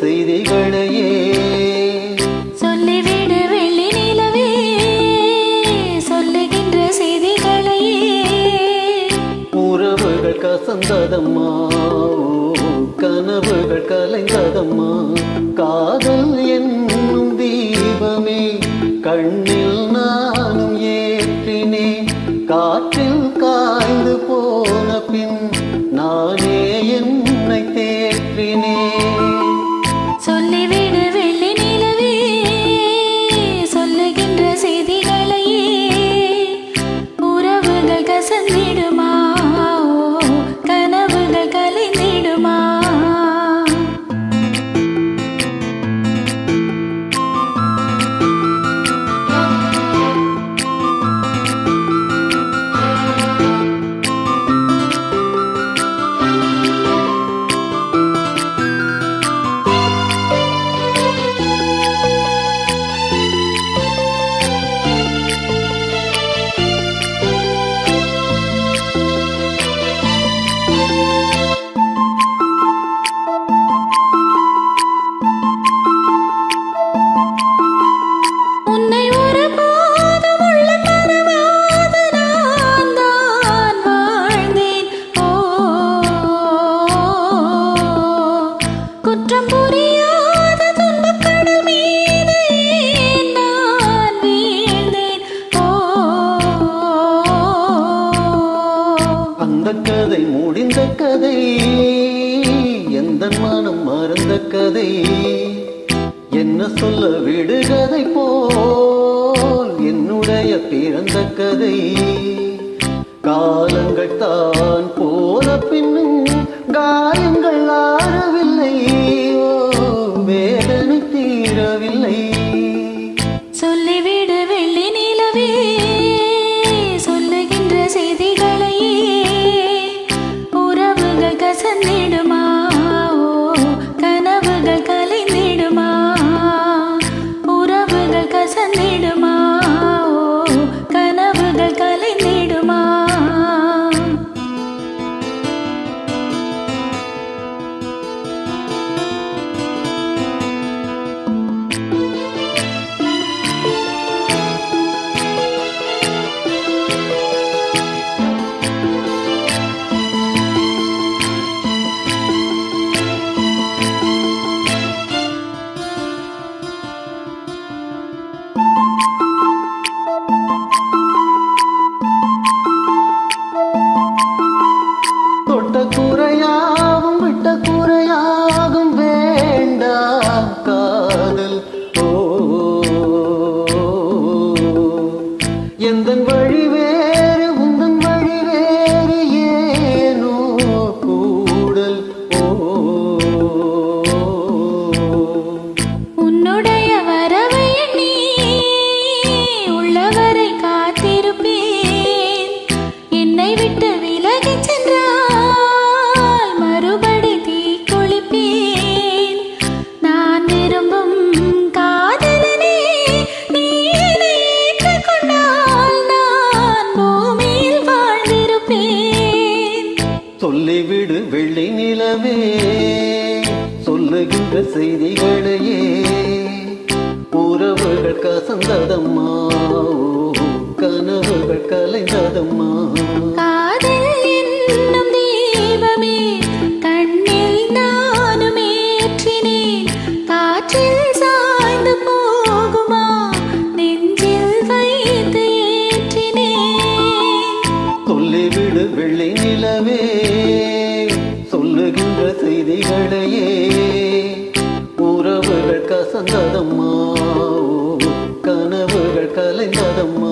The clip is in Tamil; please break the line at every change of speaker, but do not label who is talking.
செய்திகளையே.
சொல்லிவிடு வெள்ளி நிலவே சொல்லுகின்ற செய்திகளையே.
உறவுகள் கசந்ததம்மா கனவுகள் கலைந்ததம்மா. காதல் என்னும் தீபமே கண்ணில் நானும் ஏற்றினே. காற்றில் காய்ந்து போன பின் நானே என்னை தேற்றினே. 曾经 உந்தன் மனம் மறந்த கதை. என்ன சொல்ல விடுகதை போல். என்னுடைய பிறந்த கதை. காலங்கள் தான்
என்ற செய்திகளையே உறவுகள்
கசந்ததம்மா. கனவுகள் கலைந்ததம்மா. சொல்லுகின்ற செய்திகளையே வசந்ததம்மா கனவுகள் கலைந்ததம்மா?